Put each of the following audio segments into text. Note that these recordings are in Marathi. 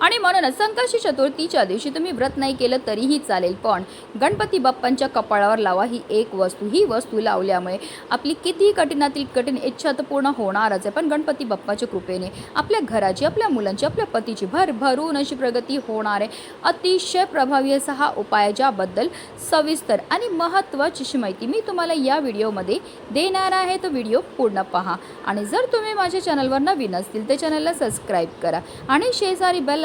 आणि म्हणूनच संकष्टी चतुर्थीच्या दिवशी तुम्ही व्रत नाही केलं तरीही चालेल पण गणपती बाप्पांच्या कपाळावर लावा ही एक वस्तू. ही वस्तू लावल्यामुळे आपली कितीही कठीणातील कठीण इच्छा तर पूर्ण होणारच आहे. पण गणपती बाप्पाच्या कृपेने आपल्या घराची आपल्या मुलांची आपल्या पतीची भर भरून अशी प्रगती होणार आहे. अतिशय प्रभावी असा हा उपाय ज्याबद्दल सविस्तर आणि महत्त्वाची माहिती मी तुम्हाला या व्हिडिओमध्ये देणार आहे. तो व्हिडिओ पूर्ण पहा. आणि जर तुम्ही माझ्या चॅनलवर नवीन असतील तर चॅनलला सबस्क्राईब करा आणि शेजारी बेल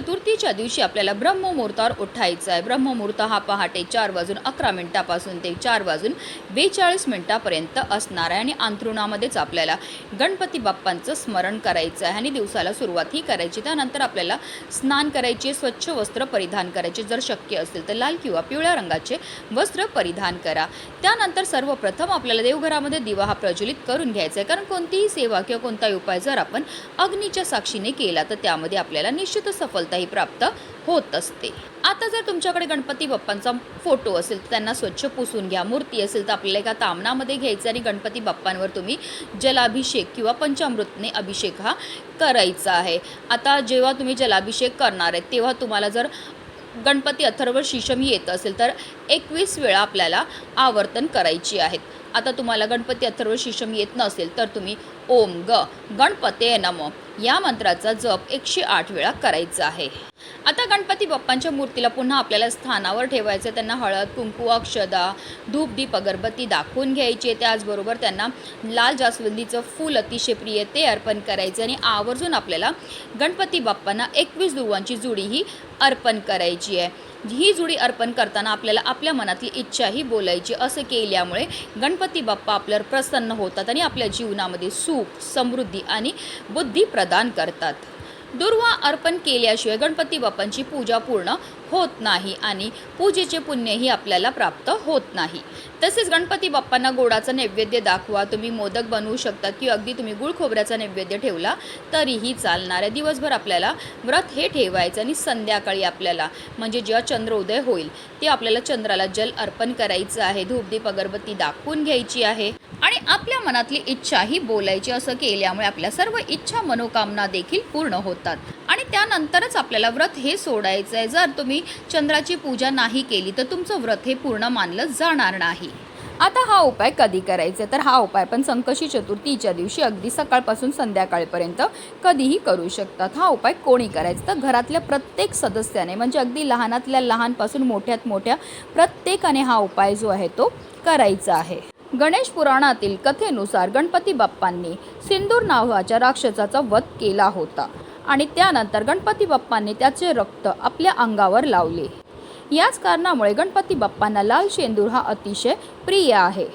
चतुर्थीच्या दिवशी आपल्याला ब्रह्ममुहूर्तावर उठायचं आहे. ब्रह्ममुहूर्त हा पहाटे चार वाजून अकरा मिनिटापासून ते चार वाजून बेचाळीस मिनिटापर्यंत असणार आहे. आणि अंथरुणामध्येच आपल्याला गणपती बाप्पांचं स्मरण करायचं आहे. आणि दिवसाला सुरुवात ही करायची. त्यानंतर आपल्याला स्नान करायचे स्वच्छ वस्त्र परिधान करायचे. जर शक्य असेल तर लाल किंवा पिवळ्या रंगाचे वस्त्र परिधान करा. त्यानंतर सर्वप्रथम आपल्याला देवघरामध्ये दिवा हा प्रज्वलित करून घ्यायचा आहे. कारण कोणतीही सेवा किंवा कोणताही उपाय जर आपण अग्नीच्या साक्षीने केला तर त्यामध्ये आपल्याला निश्चित सफलता सफलताही प्राप्त होत असते. आता जर तुमच्याकडे गणपती बाप्पांचा फोटो असेल तर त्यांना स्वच्छ पुसून घ्या. मूर्ती असेल तर आपल्याला एका तामणामध्ये घ्यायचं आणि गणपती बाप्पांवर तुम्ही जलाभिषेक किंवा पंचामृतने अभिषेक हा करायचा आहे. आता जेव्हा तुम्ही जलाभिषेक करणार आहे तेव्हा तुम्हाला जर गणपती अथर्व शिशम येत असेल तर एकवीस वेळा आपल्याला आवर्तन करायची आहेत. आता तुम्हाला गणपती अथर्व शिशम येत नसेल तर तुम्ही ओम ग गणपते नम. या मंत्राचा जप एकशे आठ वेळा करायचा आहे. आता गणपती बाप्पांच्या मूर्तीला पुन्हा आपल्याला स्थानावर ठेवायचं. त्यांना हळद कुंकू अक्षदा धूप दीप अगरबत्ती दाखवून घ्यायची. त्याचबरोबर त्यांना लाल जास्वंदीचं फूल अतिशय प्रिय ते अर्पण करायचं आणि आवर्जून आपल्याला गणपती बाप्पांना एकवीस दुर्वांची जुडी ही अर्पण करायची आहे. ही जुडी अर्पण करताना आपल्याला आपल्या मनातली इच्छाही बोलायची. असं केल्यामुळे गणपती बाप्पा आपल्यावर प्रसन्न होतात आणि आपल्या जीवनामध्ये सुख समृद्धी आणि बुद्धी प्रदान करतात. दुर्वा अर्पण केल्याशिवाय गणपती बाप्पांची पूजा पूर्ण होत नाही आणि पूजेचे पुण्यही आपल्याला प्राप्त होत नाही. तसेच गणपती बाप्पांना गोडाचा नैवेद्य दाखवा तुम्ही मोदक बनवू शकतात किंवा अगदी तुम्ही गुळ खोबऱ्याचा नैवेद्य ठेवला तरीही चालणार आहे. दिवसभर आपल्याला व्रत हे ठेवायचं आणि संध्याकाळी आपल्याला म्हणजे जेव्हा चंद्र उदय होईल ते आपल्याला चंद्राला जल अर्पण करायचं आहे. धूपदीप अगरबत्ती दाखवून घ्यायची आहे. आपल्या मनातली इच्छा ही बोलायची असं केल्यामुळे आपल्या सर्व इच्छा मनोकामना देखील पूर्ण होतात. आणि त्यानंतरच आपल्याला व्रत हे सोडायचं आहे जर तुम्ही चंद्राची पूजा नाही केली तर तुमचं व्रत हे पूर्ण मानलं जाणार नाही. आता हा उपाय कधी करायचा? तर हा उपाय पण संकशी चतुर्थीच्या दिवशी अगदी सकाळपासून संध्याकाळपर्यंत कधीही करू शकतात. हा उपाय कोणी करायचा? तर घरातल्या प्रत्येक सदस्याने म्हणजे अगदी लहानातल्या लहानपासून मोठ्यात मोठ्या प्रत्येकाने हा उपाय जो आहे तो करायचा आहे. गणेश पुराणातील कथेनुसार गणपती बाप्पांनी सिंदूर नावाच्या राक्षसाचा वध केला होता आणि त्यानंतर गणपती बाप्पांनी त्याचे रक्त आपल्या अंगावर लावले. याच कारणामुळे गणपती बाप्पांना लाल शेंदूर हा अतिशय प्रिय आहे.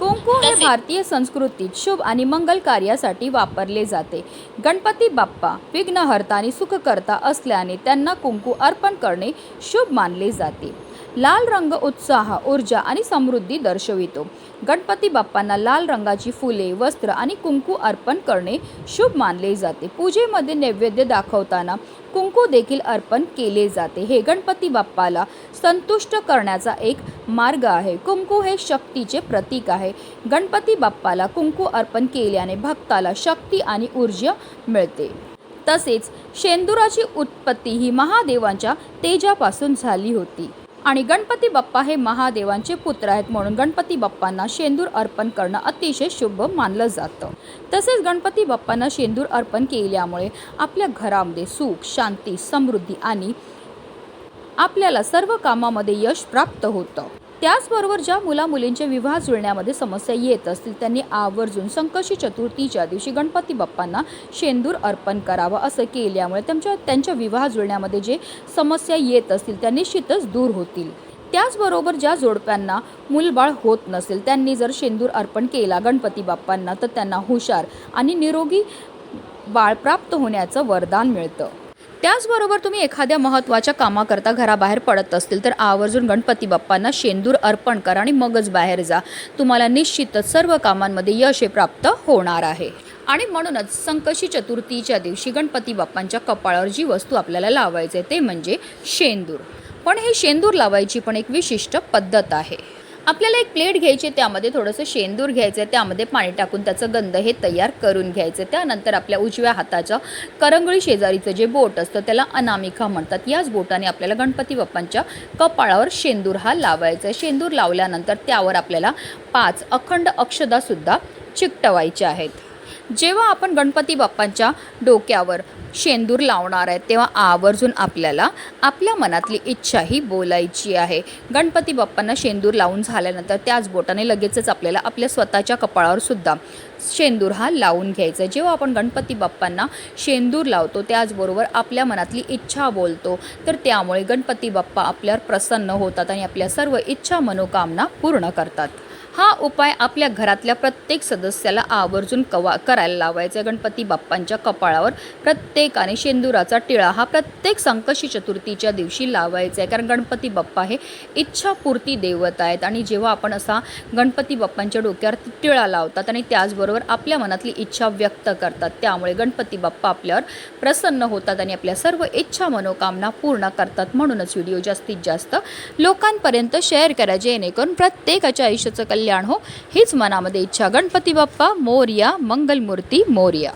कुंकू हे भारतीय संस्कृतीत शुभ आणि मंगल कार्यासाठी वापरले जाते. गणपती बाप्पा विघ्नहर्ता आणि सुखकर्ता असल्याने त्यांना कुंकू अर्पण करणे शुभ मानले जाते. लाल रंग उत्साह ऊर्जा आणि समृद्धी दर्शवितो. गणपती बाप्पांना लाल रंगाची फुले वस्त्र आणि कुंकू अर्पण करणे शुभ मानले जाते. पूजेमध्ये नैवेद्य दाखवताना कुंकू देखील अर्पण केले जाते. हे गणपती बाप्पाला संतुष्ट करण्याचा एक मार्ग आहे. कुंकू हे शक्तीचे प्रतीक आहे. गणपती बाप्पाला कुंकू अर्पण केल्याने भक्ताला शक्ती आणि ऊर्जा मिळते. तसेच शेंदुराची उत्पत्ती ही महादेवांच्या तेजापासून झाली होती. आणि गणपती बाप्पा हे महादेवांचे पुत्र आहेत म्हणून गणपती बाप्पांना शेंदूर अर्पण करणं अतिशय शुभ मानलं जातं. तसेच गणपती बाप्पांना शेंदूर अर्पण केल्यामुळे आपल्या घरामध्ये सुख शांती समृद्धी आणि आपल्याला सर्व कामामध्ये यश प्राप्त होतं. त्याचबरोबर ज्या मुला मुलींचे विवाह जुळण्यामध्ये समस्या येत असतील त्यांनी आवर्जून संकष्टी चतुर्थीच्या दिवशी गणपती बाप्पांना शेंदूर अर्पण करावं असं केल्यामुळे त्यांच्या त्यांच्या विवाह जुळण्यामध्ये जे समस्या येत असतील त्या निश्चितच दूर होतील. त्याचबरोबर ज्या जोडप्यांना मूलबाळ होत नसेल त्यांनी जर शेंदूर अर्पण केला गणपती बाप्पांना तर त्यांना हुशार आणि निरोगी बाळ प्राप्त होण्याचं वरदान मिळतं. त्याचबरोबर तुम्ही एखाद्या महत्त्वाच्या कामाकरता घराबाहेर पडत असतील तर आवर्जून गणपती बाप्पांना शेंदूर अर्पण करा आणि मगच बाहेर जा. तुम्हाला निश्चितच सर्व कामांमध्ये यश हे प्राप्त होणार आहे. आणि म्हणूनच संकशी चतुर्थीच्या दिवशी गणपती बाप्पांच्या कपाळावर जी वस्तू आपल्याला लावायची आहे ते म्हणजे शेंदूर. पण हे शेंदूर लावायची पण एक विशिष्ट पद्धत आहे. आपल्याला एक प्लेट घ्यायची त्यामध्ये थोडंसं शेंदूर घ्यायचं आहे त्यामध्ये पाणी टाकून त्याचं गंध हे तयार करून घ्यायचं त्यानंतर आपल्या उजव्या हाताच्या करंगळी शेजारीचं जे बोट असतं त्याला अनामिका म्हणतात. याच बोटाने आपल्याला गणपती बाप्पांच्या कपाळावर शेंदूर हा लावायचा आहे शेंदूर लावल्यानंतर त्यावर आपल्याला पाच अखंड अक्षदासुद्धा चिकटवायच्या आहेत. जेव्हा आपण गणपती बाप्पांच्या डोक्यावर शेंदूर लावणार आहे तेव्हा आवर्जून आपल्याला आपल्या मनातली इच्छा ही बोलायची आहे. गणपती बाप्पांना शेंदूर लावून झाल्यानंतर त्याच बोटाने लगेचच आपल्याला आपल्या स्वतःच्या कपाळावर सुद्धा शेंदूर हा लावून घ्यायचा आहे. जेव्हा आपण गणपती बाप्पांना शेंदूर लावतो त्याचबरोबर आपल्या मनातली इच्छा बोलतो तर त्यामुळे गणपती बाप्पा आपल्यावर प्रसन्न होतात आणि आपल्या सर्व इच्छा मनोकामना पूर्ण करतात. हा उपाय आपल्या घरातल्या प्रत्येक सदस्याला आवर्जून कवा करायला लावायचा. आहे गणपती बाप्पांच्या कपाळावर प्रत्येकाने शेंदुराचा टिळा हा प्रत्येक संकशी चतुर्थीच्या दिवशी लावायचा आहे. कारण गणपती बाप्पा हे इच्छापूर्ती देवत आहेत आणि जेव्हा आपण असा गणपती बाप्पांच्या डोक्यावर टिळा लावतात आणि त्याचबरोबर आपल्या मनातली इच्छा व्यक्त करतात त्यामुळे गणपती बाप्पा आपल्यावर प्रसन्न होतात आणि आपल्या सर्व इच्छा मनोकामना पूर्ण करतात. म्हणूनच व्हिडिओ जास्तीत जास्त लोकांपर्यंत शेअर करा जेणेकरून प्रत्येकाच्या आयुष्याचं कल्याण हो. हीच मनामध्ये इच्छा. गणपती बाप्पा मोर्या मंगलमूर्ती मोर्या.